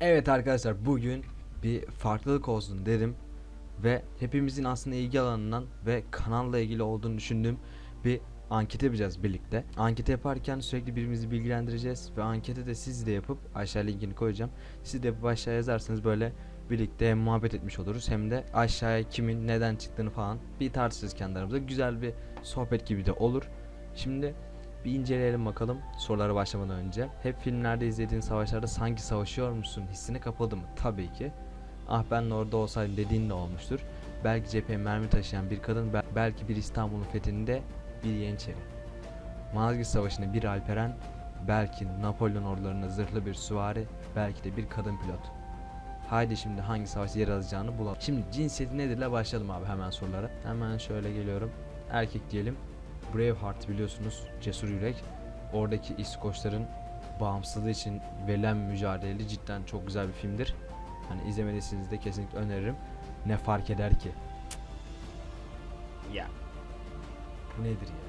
Evet arkadaşlar bugün bir farklılık olsun dedim ve hepimizin aslında ilgi alanından ve kanalla ilgili olduğunu düşündüğüm bir anket yapacağız birlikte. Anket yaparken sürekli birbirimizi bilgilendireceğiz ve anketi de siz de yapıp aşağı linkini koyacağım. Siz de yapıp aşağı yazarsanız böyle birlikte hem muhabbet etmiş oluruz hem de aşağıya kimin neden çıktığını falan bir tartışırız kendi aramızda. Güzel bir sohbet gibi de olur. Şimdi bir inceleyelim bakalım sorulara başlamadan önce. Hep filmlerde izlediğin savaşlarda sanki savaşıyor musun hissine kapıldı mı? Tabii ki. Ah ben de orada olsaydım dediğin de olmuştur. Belki cepheye mermi taşıyan bir kadın, bel- belki bir İstanbul'un fethinde bir Yeniçeri. Malazgirt Savaşı'nda bir Alperen, belki Napolyon ordularında zırhlı bir süvari, belki de bir kadın pilot. Haydi şimdi hangi savaşta yer alacağını bulalım. Şimdi cinsiyeti nedirle başlayalım abi hemen sorulara. Hemen şöyle geliyorum. Erkek diyelim. Braveheart biliyorsunuz cesur yürek. Oradaki İskoçların bağımsızlığı için verilen mücadeleli cidden çok güzel bir filmdir. Hani izlemediyseniz de kesinlikle öneririm. Ne fark eder ki? Ya. Bu nedir ya?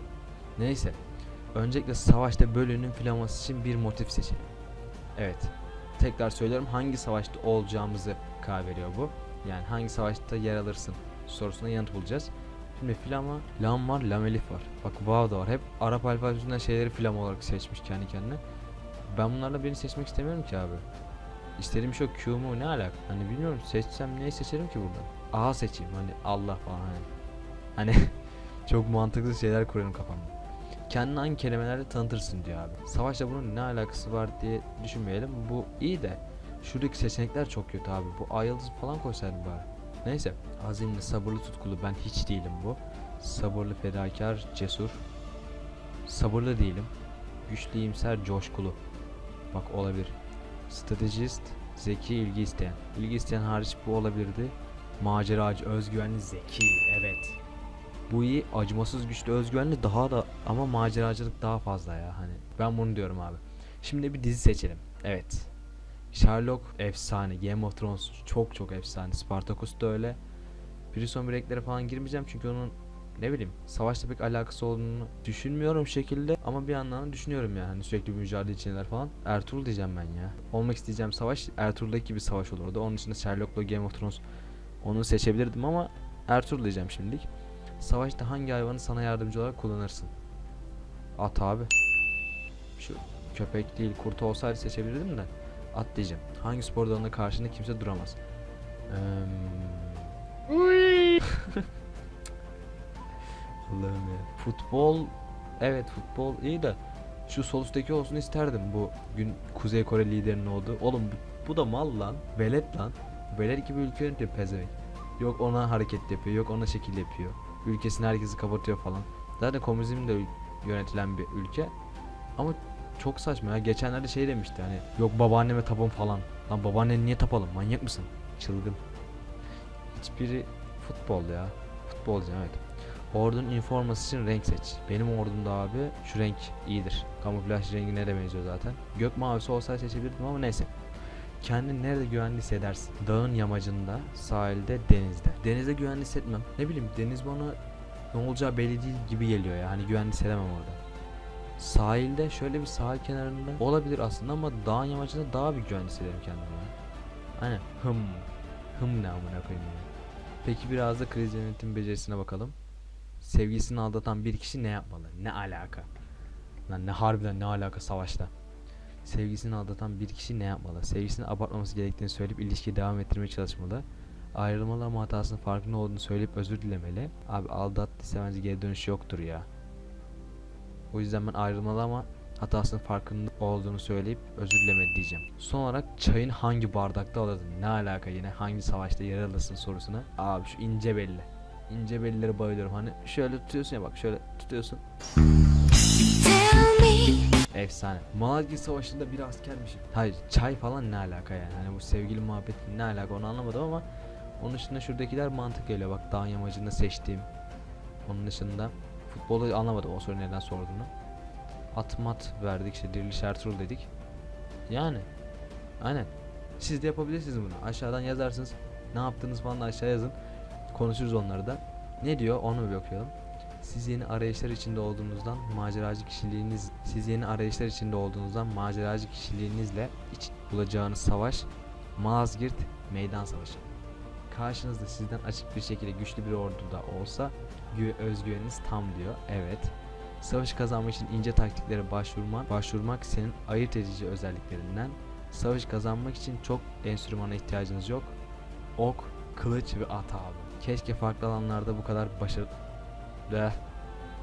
Neyse. Öncelikle savaşta bölünün flaması için bir motif seçelim. Evet. Tekrar söylüyorum hangi savaşta olacağımızı karar veriyor bu. Yani hangi savaşta yer alırsın sorusuna yanıt bulacağız. Şimdi flama, lam var, lamelif var. Bak vav da var. Hep Arap alfabesinden şeyleri flama olarak seçmiş kendi kendine. Ben bunlarla birini seçmek istemiyorum ki abi. İstediğim şey Q mu ne alaka? Hani bilmiyorum seçsem neyi seçerim ki burada? A seçeyim hani Allah falan hani. Hani çok mantıklı şeyler kurarım kafamda. Kendini hangi kelimelerle tanıtırsın diyor abi. Savaşla bunun ne alakası var diye düşünmeyelim. Bu iyi de şuradaki seçenekler çok kötü abi. Bu ay yıldız falan koysaydım bari. Neyse. Azimli, sabırlı, tutkulu. Ben hiç değilim bu. Sabırlı, fedakar, cesur. Sabırlı değilim. Güçlü, iyimser, coşkulu. Bak olabilir. Stratejist, zeki, ilgi isteyen. İlgi isteyen hariç bu olabilirdi. Maceracı, özgüvenli, zeki. Evet. Bu iyi. Acımasız, güçlü, özgüvenli daha da ama maceracılık daha fazla ya hani. Ben bunu diyorum abi. Şimdi bir dizi seçelim. Evet. Sherlock efsane. Game of Thrones çok çok efsane. Spartacus da öyle. Prison Break'lere falan girmeyeceğim çünkü onun ne bileyim savaşla pek alakası olduğunu düşünmüyorum şekilde ama bir yandan da düşünüyorum yani hani sürekli bir mücadele içindeler falan. Ertuğrul diyeceğim ben ya. Olmak isteyeceğim savaş Ertuğrul'daki gibi savaş olurdu. Onun dışında Sherlock'la Game of Thrones onu seçebilirdim ama Ertuğrul diyeceğim şimdilik. Savaşta hangi hayvanı sana yardımcı olarak kullanırsın? At abi. Şu köpek değil kurt olsaydı seçebilirdim de. At diyeceğim. Hangi spor dalında karşında kimse duramaz? Eee... Allah'ım ya. Futbol evet futbol iyi de şu sol üstteki olsun isterdim bu gün Kuzey Kore liderinin olduğu. Oğlum bu, bu da mal lan. Velet lan. Velet gibi ülke yönetiyor pezevenk. Yok ona hareket yapıyor, yok ona şekil yapıyor. Ülkesini herkesi kapatıyor falan. Zaten komünizmle yönetilen bir ülke. Ama çok saçma ya. Geçenlerde şey demişti hani yok babaanneme tapın falan. Lan babaanneni niye tapalım? Manyak mısın? Çılgın. Hiçbiri futbol ya. Futbolcu evet. Ordunun informası için renk seç. Benim ordumda abi şu renk iyidir. Kamuflaj rengine de benziyor zaten. Gök mavisi olsaydı seçebilirdim ama neyse. Kendini nerede güvenli hissedersin? Dağın yamacında, sahilde, denizde. Denizde güvenli hissetmem. Ne bileyim deniz bana ne olacağı belli değil gibi geliyor ya. Hani güvenli hissedemem orada. Sahilde şöyle bir sahil kenarında olabilir aslında ama dağın yamacında daha bir güvenli hissederim kendimi ya. Hani hım. Hım ne amına koyayım ya. Peki biraz da kriz yönetim becerisine bakalım. Sevgisini aldatan bir kişi ne yapmalı? Ne alaka? Lan ne harbiden ne alaka savaşta? Sevgisini aldatan bir kişi ne yapmalı? Sevgisini abartmaması gerektiğini söyleyip ilişkiyi devam ettirmeye çalışmalı. Ayrılmalı ama hatasının farkında olduğunu söyleyip özür dilemeli. Abi aldattıysa bence geri dönüş yoktur ya. O yüzden ben ayrılmalı ama hatasının farkında olduğunu söyleyip özür dilemedi diyeceğim. Son olarak çayın hangi bardakta alırdın? Ne alaka yine hangi savaşta yer alırsın sorusuna. Abi şu ince belli. İnce bellilere bayılıyorum. Hani şöyle tutuyorsun ya bak şöyle tutuyorsun. Efsane. Malazgirt Savaşı'nda bir askermişim. Hayır çay falan ne alaka yani. Hani bu sevgili muhabbeti ne alaka onu anlamadım ama onun dışında şuradakiler mantık geliyor. Bak dağın yamacında seçtiğim. Onun dışında futbolu anlamadım o soru neden sorduğunu. At mat verdik işte Diriliş Ertuğrul dedik. Yani aynen. Siz de yapabilirsiniz bunu. Aşağıdan yazarsınız. Ne yaptınız falan aşağı yazın. Konuşuruz onları da. Ne diyor onu bir okuyalım. Siz yeni arayışlar içinde olduğunuzdan maceracı kişiliğiniz siz yeni arayışlar içinde olduğunuzdan maceracı kişiliğinizle iç bulacağınız savaş Malazgirt Meydan Savaşı. Karşınızda sizden açık bir şekilde güçlü bir ordu da olsa özgüveniniz tam diyor. Evet. Savaşı kazanmak için ince taktiklere başvurmak, başvurmak senin ayırt edici özelliklerinden. Savaş kazanmak için çok enstrümana ihtiyacınız yok. Ok, kılıç ve at abi. Keşke farklı alanlarda bu kadar başarılı... De.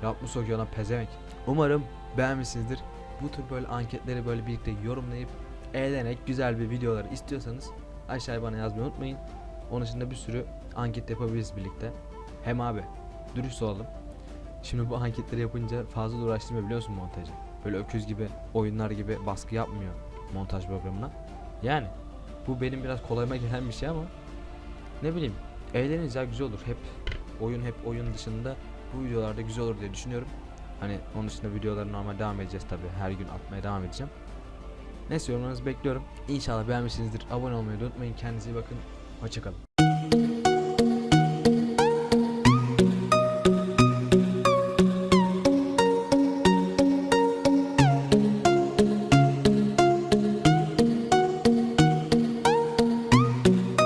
Yapmış sokuyor lan pezevenk. Umarım beğenmişsinizdir. Bu tür böyle anketleri böyle birlikte yorumlayıp eğlenerek güzel bir videolar istiyorsanız aşağıya bana yazmayı unutmayın. Onun dışında bir sürü anket yapabiliriz birlikte. Hem abi dürüst olalım. Şimdi bu anketleri yapınca fazla uğraştırmıyor biliyor musun montajı? Böyle öküz gibi oyunlar gibi baskı yapmıyor montaj programına. Yani bu benim biraz kolayıma gelen bir şey ama ne bileyim eğleniriz ya güzel olur. Hep oyun hep oyun dışında bu videolarda güzel olur diye düşünüyorum. Hani onun dışında videoları normal devam edeceğiz tabi her gün atmaya devam edeceğim. Neyse yorumlarınızı bekliyorum. İnşallah beğenmişsinizdir. Abone olmayı unutmayın. Kendinize iyi bakın. Hoşçakalın.